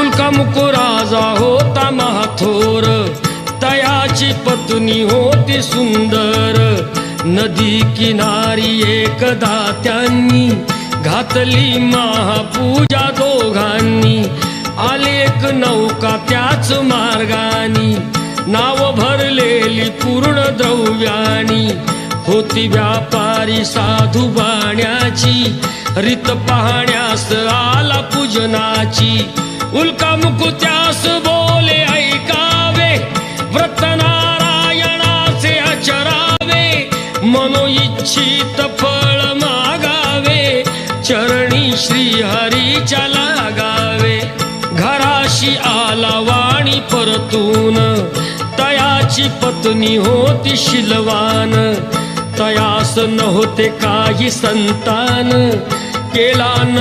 फुलका मुकुराजा होता महाथोर? तयाची पत्नी होती सुंदर। नदी किनारी एकदा त्यांनी घातली महापूजा दोघांनी। आले एक नौका त्याच मार्गानी। नाव भरलेली पूर्ण द्रव्यानी। होती व्यापारी साधू बाण्याची। रित पाहण्यास आला पूजनाची। उल्का मुकुत्यास बोले ऐकावे. व्रत नारायणाचे अचरावे मनो इच्छित फळ मागावे. चरणी श्री हरीच्या लागावे. घराशी आला वाणी परतून. तयाची पत्नी होती शिलवान. तयास नव्हते काही संतान. केला न